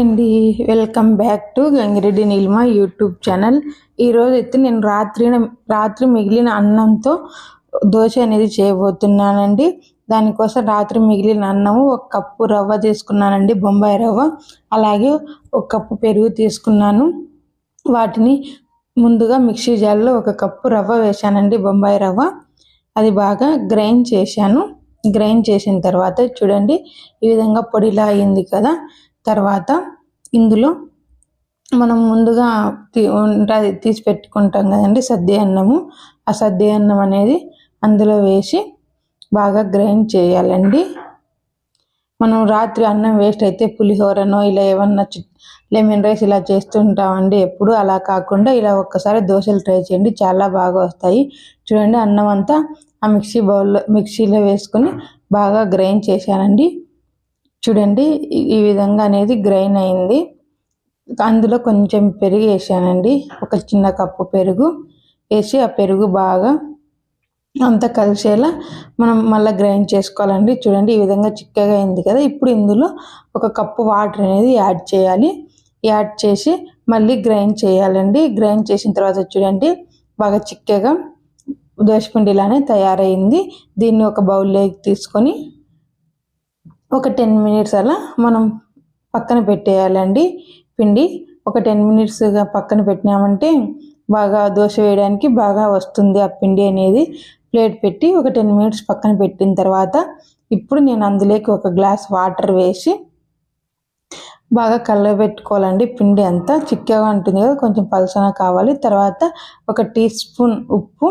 అండి. Welcome back to Gangireddy Neelima YouTube channel ఈరోజు అయితే నేను రాత్రి రాత్రి మిగిలిన అన్నంతో దోశ అనేది చేయబోతున్నానండి. దానికోసం రాత్రి మిగిలిన అన్నము ఒక కప్పు రవ్వ తీసుకున్నానండి బొంబాయి రవ్వ. అలాగే ఒక కప్పు పెరుగు తీసుకున్నాను. వాటిని ముందుగా మిక్సీ జార్లో ఒక కప్పు రవ్వ వేశానండి బొంబాయి రవ్వ. అది బాగా గ్రైండ్ చేశాను. గ్రైండ్ చేసిన తర్వాత చూడండి ఈ విధంగా పొడిలా అయింది కదా. తర్వాత ఇందులో మనం ముందుగా ఉంటుంది తీసి పెట్టుకుంటాం కదండి సద్య అన్నము. ఆ సద్య అన్నం అనేది అందులో వేసి బాగా గ్రైండ్ చేయాలండి. మనం రాత్రి అన్నం వేస్ట్ అయితే పులిహోరనో ఇలా ఏమన్నా లెమన్ రైస్ ఇలా చేస్తుంటామండి ఎప్పుడు. అలా కాకుండా ఇలా ఒక్కసారి దోశలు ట్రై చేయండి చాలా బాగా వస్తాయి. చూడండి అన్నం అంతా ఆ మిక్సీ బౌల్లో మిక్సీలో వేసుకొని బాగా గ్రైండ్ చేశానండి. చూడండి ఈ విధంగా అనేది గ్రైన్ అయింది. అందులో కొంచెం పెరుగు వేసానండి. ఒక చిన్న కప్పు పెరుగు వేసి ఆ పెరుగు బాగా అంతా కలిసేలా మనం మళ్ళీ గ్రైండ్ చేసుకోవాలండి. చూడండి ఈ విధంగా చిక్కగా అయింది కదా. ఇప్పుడు ఇందులో ఒక కప్పు వాటర్ అనేది యాడ్ చేయాలి. యాడ్ చేసి మళ్ళీ గ్రైండ్ చేయాలండి. గ్రైండ్ చేసిన తర్వాత చూడండి బాగా చిక్కగా దోశపిండి ఇలానే తయారైంది. దీన్ని ఒక బౌల్లోకి తీసుకొని ఒక టెన్ మినిట్స్ అలా మనం పక్కన పెట్టేయాలండి. పిండి ఒక టెన్ మినిట్స్గా పక్కన పెట్టినామంటే బాగా దోశ వేయడానికి బాగా వస్తుంది ఆ పిండి అనేది. ప్లేట్ పెట్టి ఒక టెన్ మినిట్స్ పక్కన పెట్టిన తర్వాత ఇప్పుడు నేను అందులోకి ఒక గ్లాస్ వాటర్ వేసి బాగా కలబెట్టుకోవాలండి పిండి అంతా. చిక్కగా ఉంటుంది కదా కొంచెం పలసన కావాలి. తర్వాత ఒక టీ స్పూన్ ఉప్పు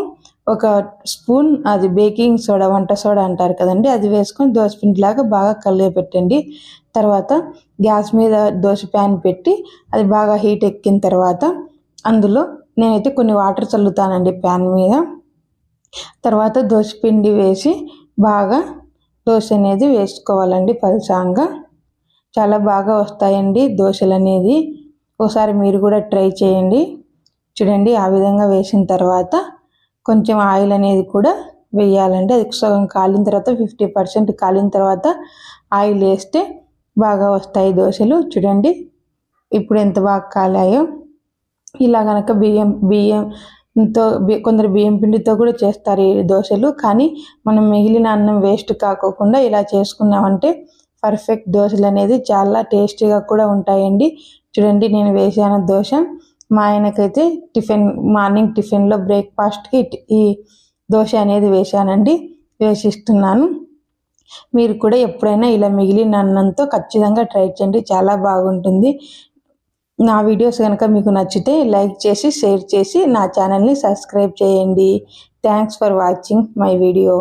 ఒక స్పూన్ అది బేకింగ్ సోడా వంట సోడా అంటారు కదండి అది వేసుకొని దోశ పిండిలాగా బాగా కలిగి పెట్టండి. తర్వాత గ్యాస్ మీద దోశ ప్యాన్ పెట్టి అది బాగా హీట్ ఎక్కిన తర్వాత అందులో నేనైతే కొన్ని వాటర్ చల్లుతానండి ప్యాన్ మీద. తర్వాత దోశ పిండి వేసి బాగా దోశ అనేది వేసుకోవాలండి పలుసాంగా. చాలా బాగా వస్తాయండి దోశలు అనేది. ఒకసారి మీరు కూడా ట్రై చేయండి. చూడండి ఆ విధంగా వేసిన తర్వాత కొంచెం ఆయిల్ అనేది కూడా వేయాలండి. అది సగం కాలిన తర్వాత ఫిఫ్టీ పర్సెంట్ కాలిన తర్వాత ఆయిల్ వేస్తే బాగా వస్తాయి దోశలు. చూడండి ఇప్పుడు ఎంత బాగా కాలాయో. ఇలా కనుక బియ్యం బియ్యంతో కొందరు బియ్యం పిండితో కూడా చేస్తారు ఈ దోశలు. కానీ మనం మిగిలిన అన్నం వేస్ట్ కాకోకుండా ఇలా చేసుకున్నామంటే పర్ఫెక్ట్ దోశలు అనేది చాలా టేస్టీగా కూడా ఉంటాయండి. చూడండి నేను వేసాను దోశ. మా ఆయనకైతే టిఫిన్ మార్నింగ్ టిఫిన్లో బ్రేక్ఫాస్ట్కి ఈ దోశ అనేది వేశానండి వేసిస్తున్నాను. మీరు కూడా ఎప్పుడైనా ఇలా మిగిలిన అన్నంతో ఖచ్చితంగా ట్రై చేయండి చాలా బాగుంటుంది. నా వీడియోస్ కనుక మీకు నచ్చితే లైక్ చేసి షేర్ చేసి నా ఛానల్ని సబ్స్క్రైబ్ చేయండి. Thanks for watching my video.